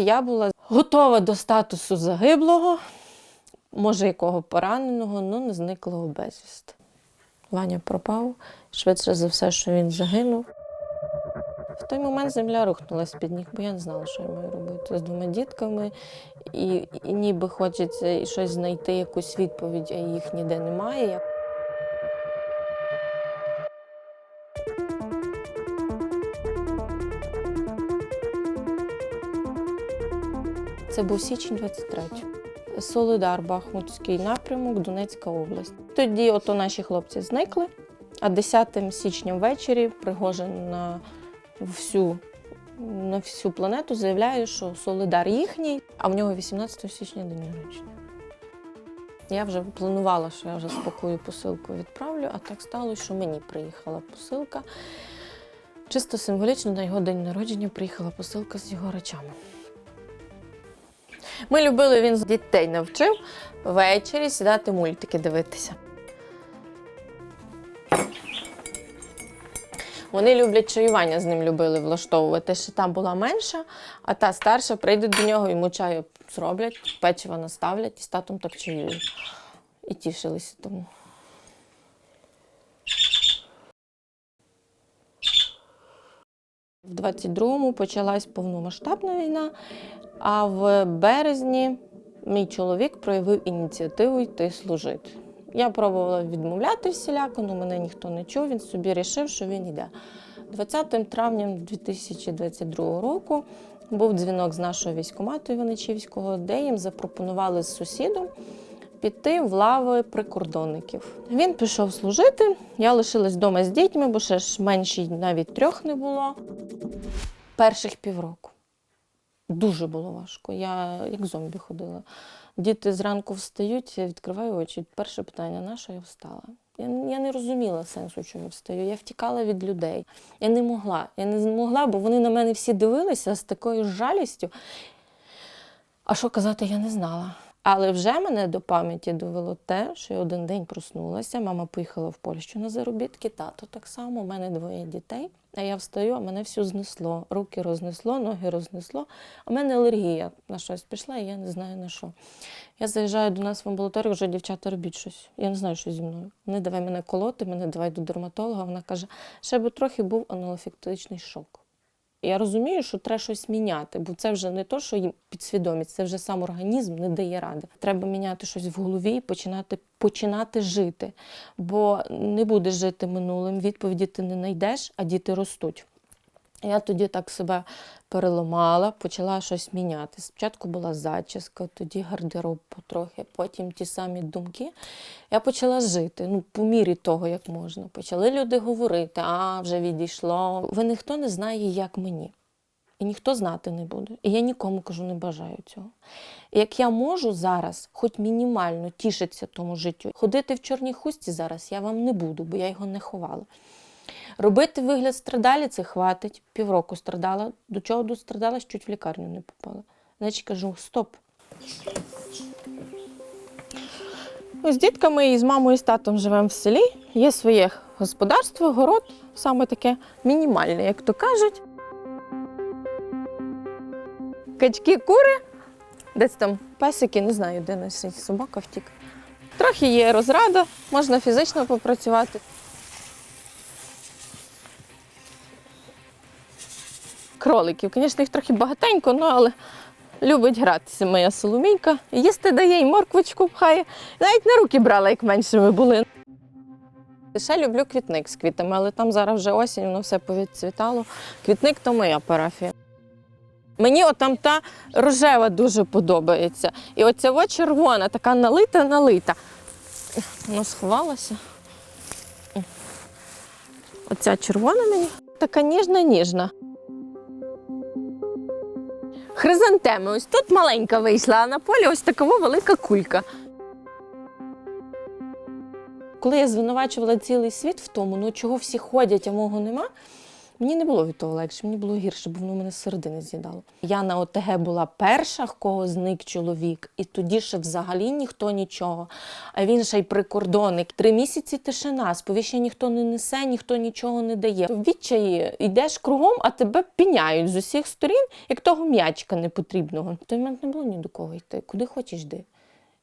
Я була готова до статусу загиблого, може, якого пораненого, але не зниклого безвісти. Ваня пропав, швидше за все, що він загинув. В той момент земля рухнула з-під ніг, бо я не знала, що я маю робити з двома дітками. І, і ніби хочеться щось знайти, якусь відповідь, а їх ніде немає. Це був січень 23 Солидар, Бахмутський напрямок, Донецька область. Тоді ото наші хлопці зникли, а 10 січня ввечері Пригожин на всю, на всю планету заявляє, що Солидар їхній, а в нього 18 січня день народження. Я вже планувала, що я вже спокою посилку відправлю, а так сталося, що мені приїхала посилка. Чисто символічно на його день народження приїхала посилка з його речами. Ми любили, він дітей навчив ввечері сідати мультики дивитися. Вони люблять чаювання з ним любили влаштовувати. Ще та була менша, а та старша прийде до нього, йому чаю зроблять, печиво наставлять і з татом так чаюють. І тішилися тому. В 22-му почалась повномасштабна війна, а в березні мій чоловік проявив ініціативу йти служити. Я пробувала відмовляти всіляко, але мене ніхто не чув. Він собі вирішив, що він йде. 20 травня 2022 року був дзвінок з нашого військкомату Іваничівського, де їм запропонували з сусідом піти в лави прикордонників. Він пішов служити. Я лишилась вдома з дітьми, бо ще ж меншій навіть трьох не було. Перших півроку. Дуже було важко. Я як зомбі ходила. Діти зранку встають, я відкриваю очі. Перше питання: на я встала? Я, я не розуміла сенсу, чого я встаю. Я втікала від людей. Я не могла. Я не могла, бо вони на мене всі дивилися з такою жалістю. А що казати, я не знала. Але вже мене до пам'яті довело те, що я один день проснулася. Мама поїхала в Польщу на заробітки, тато так само. У мене двоє дітей. А я встаю, а мене всю знесло. Руки рознесло, ноги рознесло. А в мене алергія на щось пішла, і я не знаю на що. Я заїжджаю до нас в амбулаторію, вже дівчата робіть щось. Я не знаю, що зі мною. Вони давай мене колоти, мене давай до дерматолога. Вона каже, ще би трохи був анафілактичний шок. Я розумію, що треба щось міняти, бо це вже не то, що їм підсвідомість, це вже сам організм не дає ради. Треба міняти щось в голові і починати, починати жити. Бо не будеш жити минулим, відповіді ти не знайдеш, а діти ростуть. Я тоді так себе переламала, почала щось міняти. Спочатку була зачіска, тоді гардероб потрохи, потім ті самі думки. Я почала жити, ну, по мірі того, як можна. Почали люди говорити, а вже відійшло. Ви ніхто не знає, як мені. І ніхто знати не буде. І я нікому кажу, не бажаю цього. І як я можу зараз, хоч мінімально тішитися тому життю, ходити в чорній хустці зараз я вам не буду, бо я його не ховала. Робити вигляд страдаліці хватить. Півроку страдала. До чого дострадала, що чуть в лікарню не попала. Значить кажу, стоп. З дітками і з мамою і з татом живемо в селі. Є своє господарство, город, саме таке мінімальне, як то кажуть. Качки, кури, десь там песики, не знаю, де нас собака втік. Трохи є розрада, можна фізично попрацювати. Кроликів. Звісно, їх трохи багатенько, ну, але любить гратися моя соломійка. Їсти дає і морквочку пхає. Навіть на руки брала, як меншими були. Ще люблю квітник з квітами, але там зараз вже осінь, воно все повідцвітало. Квітник то моя парафія. Мені отам та рожева дуже подобається. І оця червона, така налита, налита. Воно сховалося. Оця червона мені така ніжна-ніжна. Хризантеми. Ось тут маленька вийшла, а на полі ось такова велика кулька. Коли я звинувачувала цілий світ в тому, ну чого всі ходять, а мого нема, Мені не було від того легше, мені було гірше, бо воно мене з середини з'їдало. Я на ОТГ була перша, в кого зник чоловік, і тоді ще взагалі ніхто нічого. А він ще й прикордонник. Три місяці тишина, сповіщення ніхто не несе, ніхто нічого не дає. В відчаї йдеш кругом, а тебе піняють з усіх сторін, як того м'ячка непотрібного. В той момент не було ні до кого йти. Куди хочеш йди.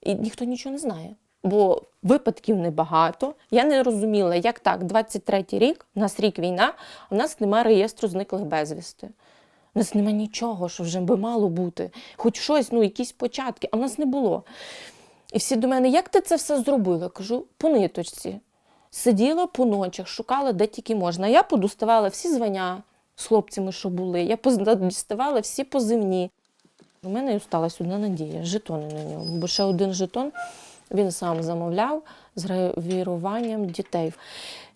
І ніхто нічого не знає. Бо випадків небагато. Я не розуміла, як так, 23-й рік, у нас рік війна, а в нас немає реєстру зниклих безвісти. У нас немає нічого, що вже би мало бути. Хоч щось, ну, якісь початки, а в нас не було. І всі до мене, як ти це все зробила? Кажу, по ниточці. Сиділа по ночах, шукала, де тільки можна. Я подоставала всі звання з хлопцями, що були. Я діставала всі позивні. У мене і осталась одна надія жетони на ньому. Бо ще один жетон він сам замовляв з гравіруванням дітей.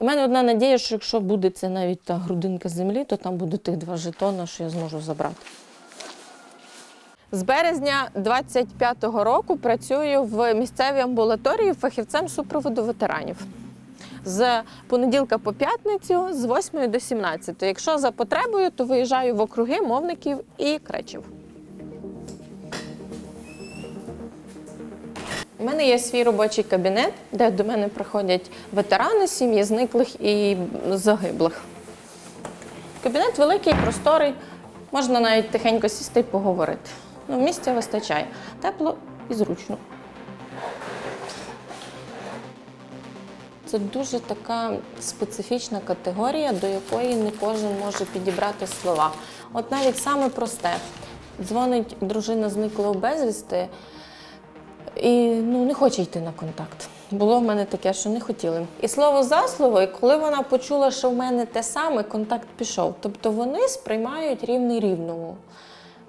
У мене одна надія, що якщо буде це навіть та грудинка землі, то там буде тих два жетона, що я зможу забрати. З березня 25-го року працюю в місцевій амбулаторії фахівцем супроводу ветеранів. З понеділка по п'ятницю з 8 до 17. Якщо за потребою, то виїжджаю в округи мовників і кречів. У мене є свій робочий кабінет, де до мене приходять ветерани, сім'ї зниклих і загиблих. Кабінет великий, просторий, можна навіть тихенько сісти і поговорити. Ну, місця вистачає. Тепло і зручно. Це дуже така специфічна категорія, до якої не кожен може підібрати слова. От навіть саме просте. Дзвонить дружина зниклого безвісти і ну, не хоче йти на контакт. Було в мене таке, що не хотіли. І слово за слово, і коли вона почула, що в мене те саме, контакт пішов. Тобто вони сприймають рівний рівному.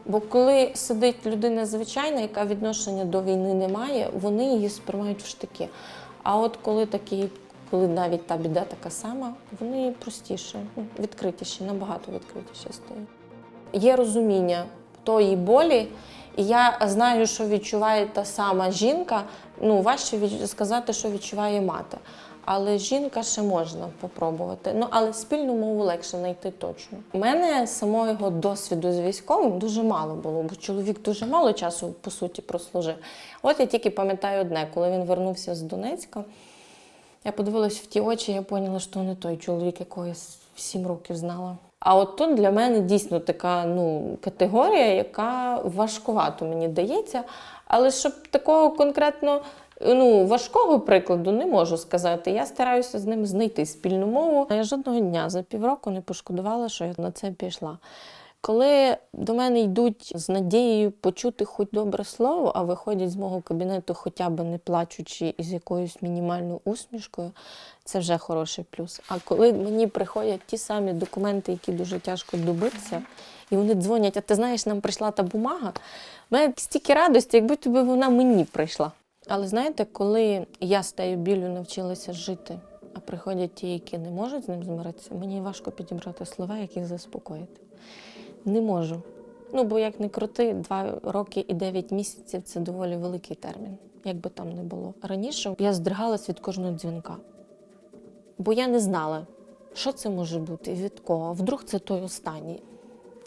Бо коли сидить людина звичайна, яка відношення до війни не має, вони її сприймають в штики. А от коли такі, коли навіть та біда така сама, вони простіше, ну, відкритіші, набагато відкритіші стають. Є розуміння тої болі, і я знаю, що відчуває та сама жінка. Ну, важче сказати, що відчуває мати. Але жінка ще можна попробувати. Ну, але спільну мову легше знайти точно. У мене самого досвіду з військовим дуже мало було, бо чоловік дуже мало часу, по суті, прослужив. От я тільки пам'ятаю одне, коли він вернувся з Донецька, я подивилась в ті очі, я поняла, що не той чоловік, якого я сім років знала. А от тут для мене дійсно така ну, категорія, яка важкувато мені дається. Але щоб такого конкретно ну, важкого прикладу не можу сказати. Я стараюся з ним знайти спільну мову. Я жодного дня за півроку не пошкодувала, що я на це пішла. Коли до мене йдуть з надією почути хоч добре слово, а виходять з мого кабінету хоча б не плачучи і з якоюсь мінімальною усмішкою, це вже хороший плюс. А коли мені приходять ті самі документи, які дуже тяжко добитися, і вони дзвонять, а ти знаєш, нам прийшла та бумага, в мене стільки радості, якби тобі вона мені прийшла. Але знаєте, коли я з тією білю навчилася жити, а приходять ті, які не можуть з ним змиритися, мені важко підібрати слова, яких заспокоїти. Не можу. Ну, бо як не крути, два роки і дев'ять місяців це доволі великий термін, як би там не було. Раніше я здригалась від кожного дзвінка, бо я не знала, що це може бути, від кого. Вдруг це той останній.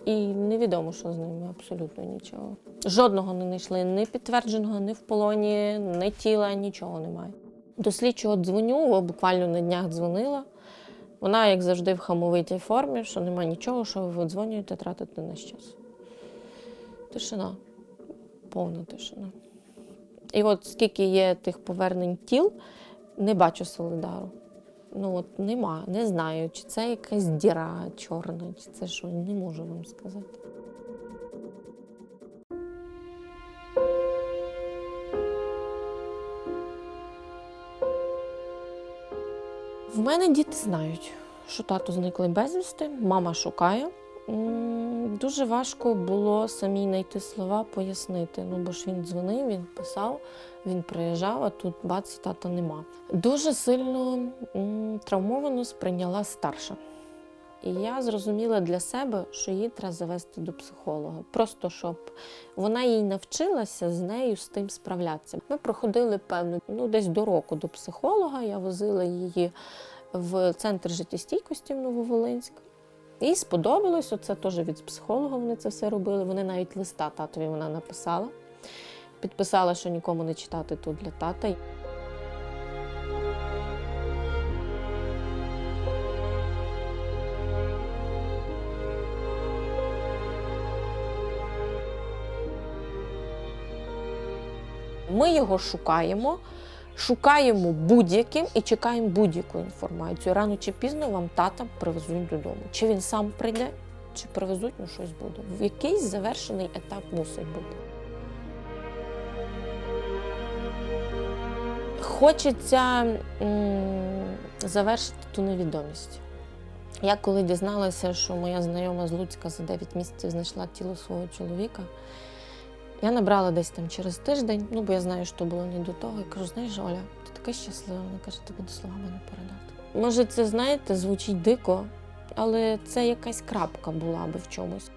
І невідомо, що з ними абсолютно нічого. Жодного не знайшли, ні підтвердженого, ні в полоні, ні тіла, нічого немає. До слідчого дзвоню, буквально на днях дзвонила. Вона, як завжди, в хамовитій формі, що нема нічого, що ви дзвонюєте, тратите наш час. Тишина, повна тишина. І от скільки є тих повернень тіл, не бачу солидару. Ну от нема, не знаю, чи це якась діра чорна, чи це що, не можу вам сказати. В мене діти знають, що тато зникли безвісти, мама шукає. Дуже важко було самій знайти слова, пояснити. Ну, бо ж він дзвонив, він писав, він приїжджав, а тут бац, тата нема. Дуже сильно травмовано сприйняла старша. І я зрозуміла для себе, що її треба завести до психолога. Просто щоб вона їй навчилася з нею з тим справлятися. Ми проходили певно, ну десь до року до психолога. Я возила її в центр життєстійкості в Нововолинськ. І сподобалось, оце теж від психолога вони це все робили. Вони навіть листа татові вона написала. Підписала, що нікому не читати тут для тата. Ми його шукаємо, шукаємо будь-яким і чекаємо будь-яку інформацію. Рано чи пізно вам тата привезуть додому. Чи він сам прийде, чи привезуть, ну щось буде. В якийсь завершений етап мусить бути. Хочеться м, завершити ту невідомість. Я коли дізналася, що моя знайома з Луцька за 9 місяців знайшла тіло свого чоловіка, я набрала десь там через тиждень, ну бо я знаю, що було не до того. Я кажу, знаєш, Оля, ти така щаслива. Вона каже, ти до словами не передати. Може, це знаєте, звучить дико, але це якась крапка була би в чомусь.